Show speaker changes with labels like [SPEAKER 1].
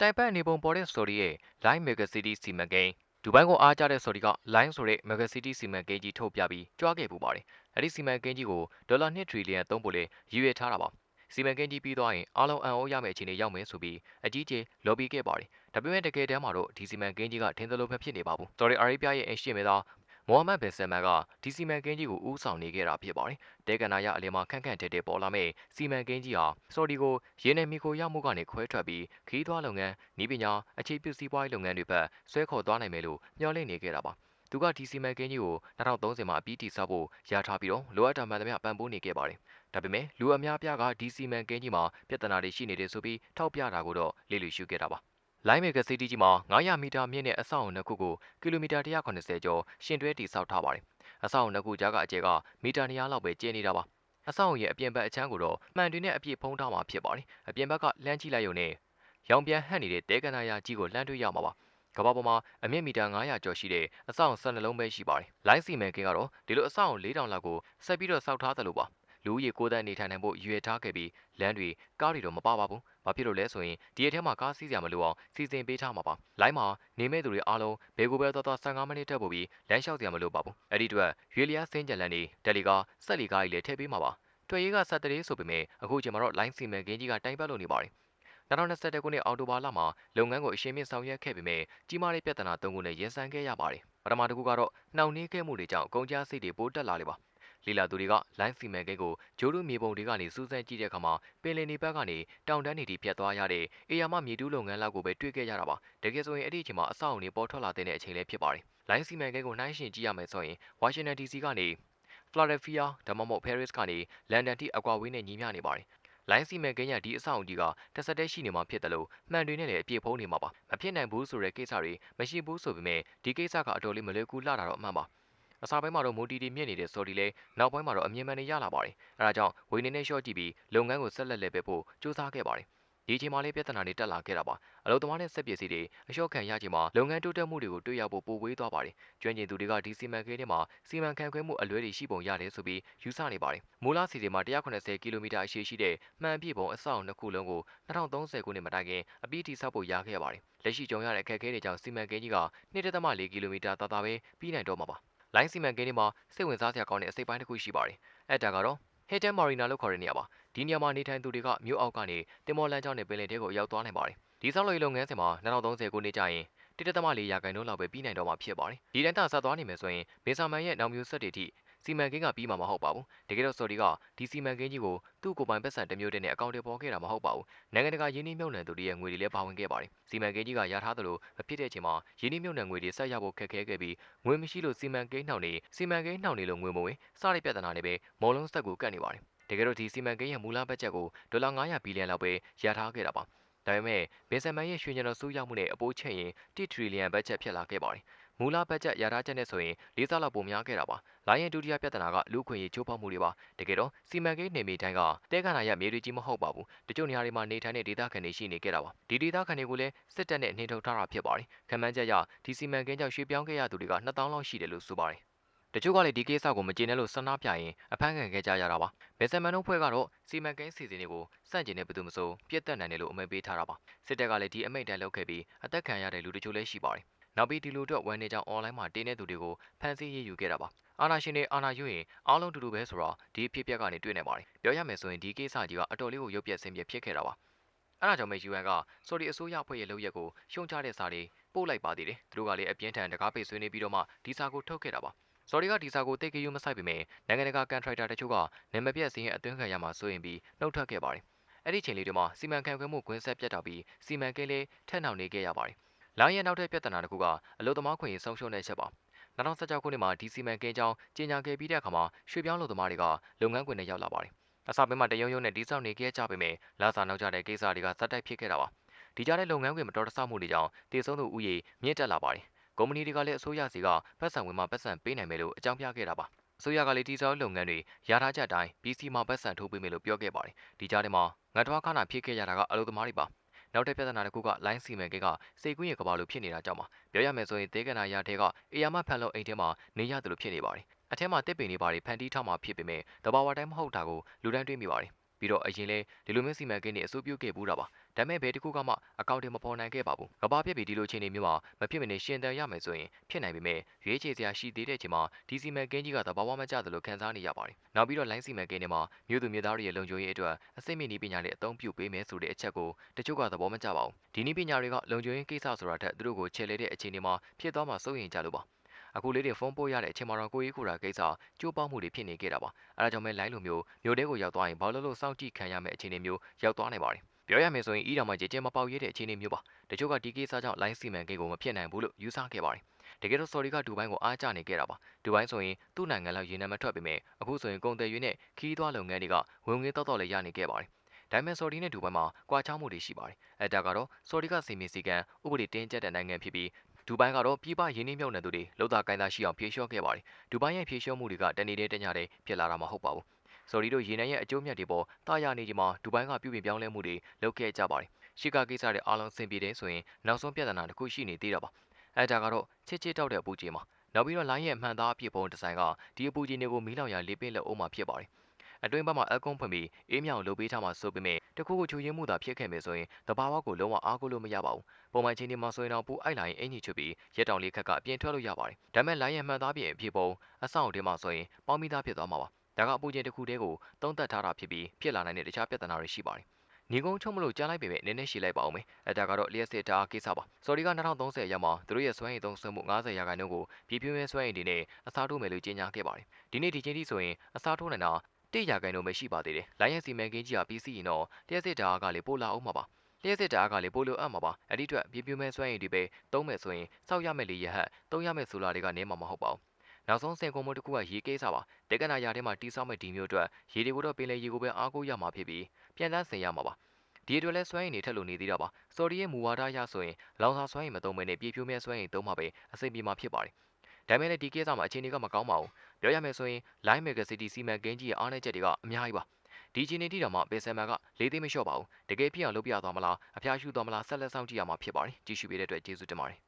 [SPEAKER 1] တိုင်ပတ်နေပုံပေါ်တဲ့ story ရဲ့ Line Mega City စီမံကိန်းဒူဘိုင်းကိုအားကြတဲ့ story က Line ဆိုတဲ့ Mega City စီမံကိန်းကြီးထုတ်ပြပြီးကြွားခဲ့ပူပါတယ်။အဲ့ဒီစီမံကိန်းကြီးကိုဒေါ်လာ2ထရီလီယံသုံးဖို့လေရည်ရွယ်ထားတာပါ။စီမံကိန်းကြီးပြီးသွားရင်အားလုံးအံ့ဩရမယ့်အခြေအနေရောက်မယ်ဆိုပြီးအကြီးကျယ် lobby ခဲ့ပါတယ်။ဒါပေမဲ့တကယ်တမ်းမှာတော့ဒီစီမံကိန်းကြီးကထင်သလိုပဲဖြစ်နေပါဘူး။ Saudi Arabia ရဲ့အရှင်မေသား မိုဟာမက်ဘင်ဆယ်မန်ကဒီစီမံကိန်းကြီးကိုဦးဆောင်နေခဲ့တာဖြစ်ပါတယ်။တဲကနာရအလယ်မှာခန့်ခန့်တဲတဲပေါ်လာမဲ့စီမံကိန်းကြီးဟာဆော်ဒီကိုရေနံမီကိုရမှုကနေခွဲထွက်ပြီးခီးသွွားလုပ်ငန်း၊ဤပညာအခြေပြုစီးပွားရေးလုပ်ငန်းတွေဘက်ဆွဲခေါ်သွားနိုင်မယ်လို့မျှော်လင့်နေခဲ့တာပါ။သူကဒီစီမံကိန်းကြီးကို2030မှာအပြီးတည်ဆောက်ဖို့ရထားပြီးတော့လိုအပ်တာမှန်သမျှပံ့ပိုးနေခဲ့ပါတယ်။ဒါပေမဲ့လူအများပြားကဒီစီမံကိန်းကြီးမှာပြဿနာတွေရှိနေတယ်ဆိုပြီးထောက်ပြတာကိုတော့လေ့လူရှုခဲ့တာပါ။ လိုင်းမေဂစီတီကြီးမှာ900မီတာမြင့်တဲ့အဆောက်အုံနှစ်ခုကိုကီလိုမီတာ180ကျော်ရှင်တွဲတည်ဆောက်ထားပါတယ်။အဆောက်အုံနှစ်ခုကြားကအကျယ်ကမီတာ200လောက်ပဲကျယ်နေတာပါ။အဆောက်အုံရဲ့အပြင်ဘက်အချမ်းကိုတော့မှန်တွေနဲ့အပြည့်ဖုံးထားမှာဖြစ်ပါတယ်။အပြင်ဘက်ကလမ်းကြည့်လိုက်ရုံနဲ့ရောင်ပြန်ဟန့်နေတဲ့တဲကနာယာကြီးကိုလှမ်းတွေ့ရမှာပါ။ကမ္ဘာပေါ်မှာအမြင့်မီတာ900ကျော်ရှိတဲ့အဆောက်အုံ12လုံးပဲရှိပါတယ်။လိုင်းစီမံကိန်းကတော့ဒီလိုအဆောက်အုံ4000လောက်ကိုဆက်ပြီးတော့စောက်ထားသလိုပါလူဦးရေကိုးတန်းနေထိုင်နိုင်ဖို့ရွေထားခဲ့ပြီးလမ်းတွေကားတွေတော့မပါပါဘူး။ ဘာဖြစ်လို့လဲဆိုရင်ဒီအထက်မှာကားစီးစရာမလိုအောင်စီစဉ်ပေးထားမှာပါ။လိုင်းမှာနေမဲ့သူတွေအားလုံးဘေကိုဘဲတော်တော်15မိနစ်တက်ပို့ပြီးလမ်းလျှောက်စရာမလိုပါဘူး။အဲ့ဒီအတွက်ရွေလျားစင်းကြံလန်တွေတယ်လီကာဆက်လီကားကြီးလည်းထည့်ပေးမှာပါ။တွေ့ရေးကဆက်တရေဆိုပေမဲ့အခုချိန်မှာတော့လိုင်းစီမံကိန်းကြီးကတိုင်ပတ်လို့နေပါတယ်။2021ခုနှစ်အောက်တိုဘာလမှာလုပ်ငန်းကိုအရှင်းမြင့်ဆောင်ရွက်ခဲ့ပေမဲ့ကြီးမားတဲ့ပြဿနာ၃ခုနဲ့ရင်ဆိုင်ခဲ့ရပါတယ်။ပထမတစ်ခုကတော့နှောင့်နှေးခဲ့မှုတွေကြောင့်ကုန်ကျစရိတ်တွေပိုတက်လာလေပါ လီလာသူတွေက လိုင်းစီမံကိန်းကိုဂျိုးလူမြေပုံတွေကနေစူးစမ်းကြည့်တဲ့အခါမှာပင်လယ်နေဘက်ကနေတောင်တန်းနေတီဖြတ်သွားရတဲ့အေယာမမြေတူးလုပ်ငန်းလောက်ကိုပဲတွေ့ခဲ့ရတာပါတကယ်ဆိုရင်အဲ့ဒီအချိန်မှာအဆောက်အုံတွေပေါ်ထွက်လာတဲ့အချိန်လေးဖြစ်ပါတယ်လိုင်းစီမံကိန်းကိုနှိုင်းယှဉ်ကြည့်ရမယ်ဆိုရင်ဝါရှင်တန် DC ကနေ Philadelphia ဒါမှမဟုတ် Paris ကနေလန်ဒန်ထိအကွာဝေးနဲ့ညီမျှနေပါတယ်လိုင်းစီမံကိန်းရဒီအဆောက်အုံကြီးကတဆက်တည်းရှိနေမှာဖြစ်တယ်လို့မှန်တွေနဲ့လည်းအပြည့်ဖုံးနေမှာပါမဖြစ်နိုင်ဘူးဆိုတဲ့ကိစ္စတွေမရှိဘူးဆိုပေမဲ့ဒီကိစ္စကအတော်လေးမလွယ်ကူလှတာတော့အမှန်ပါ အစာပိုင်းမှာတော့မိုတီတီမြင့်နေတဲ့စော်ဒီလဲနောက်ပိုင်းမှာတော့အမြင်မှန်တွေရလာပါတယ်။အဲဒါကြောင့်ဝေနေနဲ့ရှော့ကြည့်ပြီးလုပ်ငန်းကိုဆက်လက်လဲပဲဖို့စူးစမ်းခဲ့ပါတယ်။ဒီအချိန်မှာလေးပြဿနာတွေတက်လာခဲ့တာပါ။အလုပ်သမားနဲ့စက်ပစ္စည်းတွေအလျှော့ခံရချိန်မှာလုပ်ငန်းတိုးတက်မှုတွေကိုတွေ့ရဖို့ပိုဝေးသွားပါတယ်။ကျွမ်းကျင်သူတွေကဒီစီမံကိန်းထဲမှာစီမံခန့်ခွဲမှုအလွဲတွေရှိပုံရတယ်ဆိုပြီးယူဆနေပါတယ်။မူလစီစဉ်မှာ180ကီလိုမီတာအရှည်ရှိတဲ့မှန်ပြည့်ပုံအဆောက်အုံနှစ်ခုလုံးကို2030ခုနှစ်မှာတိုင်ခင်အပြီးထိဆောက်ဖို့ရခဲ့ပါတယ်။လက်ရှိကြုံရတဲ့အခက်အခဲတွေကြောင့်စီမံကိန်းကြီးက2.4ကီလိုမီတာသာသာပဲပြီးနိုင်တော့မှာပါ။ လိုင်းစီမံကိန်းတွေမှာစိတ်ဝင်စားစရာကောင်းတဲ့အစိပ်ပိုင်းတစ်ခုရှိပါတယ်။အဲ့ဒါကတော့ Hilton Marina လို့ခေါ်တဲ့နေရာပါ။ဒီနေရာမှာနေထိုင်သူတွေကမြို့အောက်ကနေတင်မောလမ်းကြောင်းနဲ့ပင်လယ်ထဲကိုရောက်သွားနိုင်ပါတယ်။ဒီဆောက်လုပ်ရေးလုပ်ငန်းစဉ်မှာ2030ခုနှစ်ကျရင်တိတသမလေးရာခိုင်နှုန်းလောက်ပဲပြီးနိုင်တော့မှာဖြစ်ပါတယ်။ဒီတိုင်းသာဆက်သွားနိုင်မယ်ဆိုရင်မေဆာမန်ရဲ့နောက်မျိုးဆက်တွေထိ စီမံကိန်းကပြီးမှာမဟုတ်ပါဘူးတကယ်တော့ဆော်ဒီကဒီစီမံကိန်းကြီးကိုသူ့ကိုယ်ပိုင်ပတ်စံတစ်မျိုးတည်းနဲ့အကောင့်တွေပေါ်ခဲ့တာမဟုတ်ပါဘူးနိုင်ငံတကာယင်းနှိမ့်မြုပ်နှံသူတွေရဲ့ငွေတွေလည်းပါဝင်ခဲ့ပါတယ်စီမံကိန်းကြီးကရထားသလိုမဖြစ်တဲ့အချိန်မှာယင်းနှိမ့်မြုပ်နှံငွေတွေဆက်ရဖို့ခက်ခဲခဲ့ပြီးငွေမရှိလို့စီမံကိန်းနှောင့်နေစီမံကိန်းနှောင့်နေလို့ငွေမဝင်စတဲ့ပြဿနာတွေပဲမော်လုံးဆက်ကိုကတ်နေပါတယ်တကယ်တော့ဒီစီမံကိန်းရဲ့မူလဘတ်ဂျက်ကိုဒေါ်လာ900ဘီလီယံလောက်ပဲရထားခဲ့တာပါဒါပေမဲ့ဘင်ဆန်မန်ရဲ့ရွှေညံတော်စူးရောက်မှုနဲ့အပိုးချက်ရင်1ထရီလီယံဘတ်ဂျက်ဖြစ်လာခဲ့ပါတယ် မူလဘတ်ဂျက်ရထားချက်နဲ့ဆိုရင်လေးစားလောက်ပိုများခဲ့တာပါ။လိုင်းရင်ဒုတိယပြဿနာကလူခွင့်ရေးချိုးဖောက်မှုတွေပါ။တကယ်တော့စီမံကိန်းနေမီတိုင်းကတဲခန္ဓာရမြေတွေကြီးမဟုတ်ပါဘူး။တချို့နေရာတွေမှာနေထိုင်တဲ့ဒေသခံတွေရှိနေခဲ့တာပါ။ဒီဒေသခံတွေကိုလည်းစစ်တပ်နဲ့နှင်ထုတ်ထားတာဖြစ်ပါတယ်။ခံမှန်းချက်ရဒီစီမံကိန်းကြောင့်ရွှေ့ပြောင်းခဲ့ရသူတွေက2000လောက်ရှိတယ်လို့ဆိုပါတယ်။တချို့ကလည်းဒီကိစ္စကိုမကျေနပ်လို့ဆန္ဒပြရင်အဖမ်းခံခဲ့ကြရတာပါ။မေဆန်မန်တို့ဖွဲ့ကတော့စီမံကိန်းစီစဉ်တွေကိုစန့်ကျင်တဲ့ဘသူမဆိုပြက်တက်နိုင်တယ်လို့အမိန့်ပေးထားတာပါ။စစ်တပ်ကလည်းဒီအမိန့်တန်လုပ်ခဲ့ပြီးအသက်ခံရတဲ့လူတချို့လည်းရှိပါတယ် နောက်ပြီးဒီလိုတော့ဝန်နေကြောင် online မှာတင်းတဲ့သူတွေကိုဖမ်းဆီးရေးယူခဲ့တာပါအာနာရှင်တွေအာနာယူရင်အားလုံးတူတူပဲဆိုတော့ဒီအဖြစ်ပြက်ကနေတွေ့နေပါတယ်ပြောရမယ်ဆိုရင်ဒီကိစ္စကြီးကအတော်လေးကိုရုပ်ပြက်ဆင်းပြဖြစ်ခဲ့တာပါအဲဒါကြောင့်မဲ UN ကဆိုဒီအစိုးရအဖွဲ့ရဲ့လုပ်ရက်ကိုရှုံချတဲ့စာတွေပို့လိုက်ပါသေးတယ်သူတို့ကလည်းအပြင်းထန်တကားပိတ်ဆွေးနေပြီးတော့မှဒီစာကိုထုတ်ခဲ့တာပါဆော်ဒီကဒီစာကိုတိတ်ကယူမဆိုင်ပေမဲ့နိုင်ငံတကာကန်ထရိုက်တာတချို့ကနာမပြတ်စင်းရဲ့အသွင်းခံရမှာစိုးရင်ပြီးနှုတ်ထွက်ခဲ့ပါတယ်အဲ့ဒီချိန်လေးတွေမှာစီမံခန့်ခွဲမှုကွင်းဆက်ပြတ်တာပြီးစီမံကိန်းလေးထက်နှောင်နေခဲ့ရပါတယ် လိုင်းရဲ့နောက်ထပ်ပြဿနာတစ်ခုကအလုသမားခွင့်ရေးဆုံးရှုံးတဲ့ချက်ပါ2016ခုနှစ်မှာဒီစီမံကိန်းကြောင်းကြီးညာခဲ့ပြီးတဲ့အခါမှာရွှေပြောင်းလူသမားတွေကလုပ်ငန်းခွင်နဲ့ရောက်လာပါတယ်အစပိုင်းမှာတရုံရုံနဲ့ဒီဆောက်နေခဲ့ကြပေမဲ့လာစာနောက်ကျတဲ့ကိစ္စတွေကစက်တိုက်ဖြစ်ခဲ့တာပါဒီကြားတဲ့လုပ်ငန်းခွင်မတော်တဆမှုတွေကြောင့်တည်ဆုံးသူဥယေမြင့်တက်လာပါတယ်ကုမ္ပဏီတွေကလည်းအစိုးရစီကပတ်စံဝင်မှာပတ်စံပေးနိုင်မယ်လို့အကြောင်းပြခဲ့တာပါအစိုးရကလည်းတီဆောက်လုပ်ငန်းတွေရထားချက်အတိုင်း PC မှာပတ်စံထိုးပေးမယ်လို့ပြောခဲ့ပါတယ်ဒီကြားထဲမှာငါတော်ခါနာဖြစ်ခဲ့ရတာကအလုပ်သမားတွေပါ နောက်တဲ့ပြဿနာတစ်ခုကလိုင်းစီမံကိန်းကစိတ်ကူးရင်ကဘာလိုဖြစ်နေတာကြောင့်ပါပြောရမယ်ဆိုရင်ဒေကနာရထဲကအေယာမဖန်လုံးအိမ်ထဲမှာနေရတယ်လို့ဖြစ်နေပါတယ်အထက်မှာတစ်ပင်တွေပါတယ်ဖန်တီးထားမှာဖြစ်ပေမဲ့တဘာဝတိုင်းမဟုတ်တာကိုလူတိုင်းတွေးမိပါတယ်ပြီးတော့အရင်လဲဒီလိုမျိုးစီမံကိန်းတွေအစိုးပြုခဲ့ဘူးတာပါ ဒါပေမဲ့ဘယ်တစ်ခုကမှအကောင့်တွေမပေါ်နိုင်ခဲ့ပါဘူးကဘာပြစ်ပြီးဒီလိုအခြေအနေမျိုးမှာမဖြစ်မနေရှင်သန်ရမယ်ဆိုရင်ဖြစ်နိုင်ပေမဲ့ရွေးချယ်စရာရှိသေးတဲ့အချိန်မှာဒီစီမံကိန်းကြီးကသဘာဝမကျသလိုခံစားနေရပါတယ်နောက်ပြီးတော့လိုင်းစီမံကိန်းတွေမှာမြို့သူမြို့သားတွေရဲ့လုံခြုံရေးအတွက်အစိမ့်မြင့်နည်းပညာတွေအသုံးပြုပေးမယ်ဆိုတဲ့အချက်ကိုတချို့ကသဘောမကျပါဘူးဒီနည်းပညာတွေကလုံခြုံရေးကိစ္စဆိုတာထက်သူတို့ကိုချဲ့လဲတဲ့အခြေအနေမှာဖြစ်သွားမှာစိုးရိမ်ကြလို့ပါအခုလေးတွေဖုန်းပို့ရတဲ့အချိန်မှာတော့ကိုကြီးကိုရာကိစ္စကြိုးပေါက်မှုတွေဖြစ်နေခဲ့တာပါအဲဒါကြောင့်ပဲလိုင်းလိုမျိုးမျိုးတဲကိုရောက်သွားရင်ဘာလို့လို့စောင့်ကြည့်ခံရမယ့်အခြေအနေမျိုးရောက်သွားနိုင်ပါတယ် ပြောရမယ်ဆိုရင်အီးတောင်မှကြေကျဲမပေါက်ရတဲ့အခြေအနေမျိုးပါတချို့ကဒီကိစ္စကြောင့်လိုင်းစီမံကိန်းကိုမဖြစ်နိုင်ဘူးလို့ယူဆခဲ့ပါတယ်တကယ်တော့ sorry ကဒူဘိုင်းကိုအားကျနေခဲ့တာပါဒူဘိုင်းဆိုရင်သူ့နိုင်ငံလောက်ရေနံမထွက်ပေမဲ့အခုဆိုရင်ကုန်တယ်ရွေးနဲ့ခီးသွွားလုပ်ငန်းတွေကဝင်ငွေတော့တော့လည်းရနေခဲ့ပါတယ်ဒါပေမဲ့ sorry နဲ့ဒူဘိုင်းမှာကွာခြားမှုတွေရှိပါတယ်အဲဒါကတော့ sorry ကစီမီစီကန်ဥပဒေတင်းကျပ်တဲ့နိုင်ငံဖြစ်ပြီးဒူဘိုင်းကတော့ပြည်ပရင်းနှီးမြှုပ်နှံသူတွေလောက်သားကိုင်းသားရှိအောင်ဖြေလျှော့ခဲ့ပါတယ်ဒူဘိုင်းရဲ့ဖြေလျှော့မှုတွေကတနေ့တည်းတညတည်းဖြစ်လာတာမဟုတ်ပါဘူး ဆိုရီတို့ရေနံရဲ့အကျိုးမြတ်တွေပေါ်တာယာနေချိန်မှာဒူဘိုင်းကပြုပြင်ပြောင်းလဲမှုတွေလုပ်ခဲ့ကြပါတယ်ရှီကာကိစ္စတွေအားလုံးဆင်ပြေတယ်ဆိုရင်နောက်ဆုံးပြဿနာတစ်ခုရှိနေသေးတာပါအဲဒါကတော့ချစ်ချစ်တောက်တဲ့အပူကြီးမှာနောက်ပြီးတော့လိုင်းရဲ့အမှန်သားအဖြစ်ပုံဒီဇိုင်းကဒီအပူကြီးတွေကိုမီးလောင်ရလေးပင်းလက်အုံးမှာဖြစ်ပါတယ်အတွင်းဘက်မှာအကုန်းဖွင့်ပြီးအေးမြောင်လုပ်ပေးထားမှဆိုပေမဲ့တခုခုချူရင်းမှုသာဖြစ်ခဲ့မယ်ဆိုရင်တဘာဝကိုလုံးဝအားကိုးလို့မရပါဘူးပုံမှန်ချင်းဒီမှာဆိုရင်တော့ပူအိုက်လာရင်အင်ကြီးချွတ်ပြီးရက်တောင်လေးခက်ကအပြင်ထွက်လို့ရပါတယ်ဒါပေမဲ့လိုင်းရဲ့မှန်သားပြင်အဖြစ်ပုံအဆောင်ထဲမှာဆိုရင်ပေါင်းမိသားဖြစ်သွားမှာပါ ဒါကအပူချင်းတစ်ခုတည်းကိုသုံးသက်ထားတာဖြစ်ပြီးဖြစ်လာနိုင်တဲ့တခြားပြဿနာတွေရှိပါတယ်ညီကုန်းချုံမလို့ကြားလိုက်ပေမဲ့နည်းနည်းရှည်လိုက်ပါအောင်မယ်အဲဒါကတော့လျှက်စစ်တာကိစ္စပါစော်ဒီက2030ရောက်မှာသူတို့ရဲ့စွမ်းရည်သုံးစွဲမှု90ရာခိုင်နှုန်းကိုပြည်ပြင်းမဲ့စွမ်းရည်တွေနဲ့အစားထိုးမယ်လို့ကြေညာခဲ့ပါတယ်ဒီနေ့ဒီချိန်ထိဆိုရင်အစားထိုးနိုင်တာတိရာခိုင်နှုန်းပဲရှိပါသေးတယ်လိုင်းရဲ့စီမံကိန်းကြီးကပြီးစီးရင်တော့လျှက်စစ်တာကလည်းပို့လာအောင်မှာပါလျှက်စစ်တာကလည်းပို့လို့အပ်မှာပါအဲ့ဒီအတွက်ပြည်ပြင်းမဲ့စွမ်းရည်တွေပဲသုံးမယ်ဆိုရင်စောက်ရမယ်လေရဟတ်သုံးရမယ်ဆိုလာတွေကနေမှာမဟုတ်ပါဘူး နောက်ဆုံးစင်ကုံမတစ်ခုကရေကိစ္စပါတေကနာရာထဲမှာတီးဆောက်မဲ့ဒီမျိုးအတွက်ရေတွေကိုတော့ပင်လေရေကိုပဲအားကိုးရမှာဖြစ်ပြီးပြန်တန်းဆင်ရမှာပါဒီအတွက်လဲစွမ်းရည်နေထက်လို့နေသေးတာပါစော်ဒီရဲ့မူဝါဒအရဆိုရင်လောင်စာစွမ်းရည်မသုံးဘဲနဲ့ပြေဖြိုးမဲ့စွမ်းရည်သုံးမှပဲအဆင်ပြေမှာဖြစ်ပါတယ်ဒါပေမဲ့လည်းဒီကိစ္စမှာအခြေအနေကမကောင်းပါဘူးပြောရမယ်ဆိုရင် Line Mega City စီမံကိန်းကြီးရဲ့အားနည်းချက်တွေကအများကြီးပါဒီချိန်နေတိတောင်မှပင်ဆယ်မန်ကလေးသိမ်းမလျှော့ပါဘူးတကယ်ပြအောင်လုပ်ပြသွားမလားအဖျားရှူသွားမလားဆက်လက်ဆောင်ကြည့်ရမှာဖြစ်ပါတယ်ကြည့်ရှုပေးတဲ့အတွက်ကျေးဇူးတင်ပါတယ်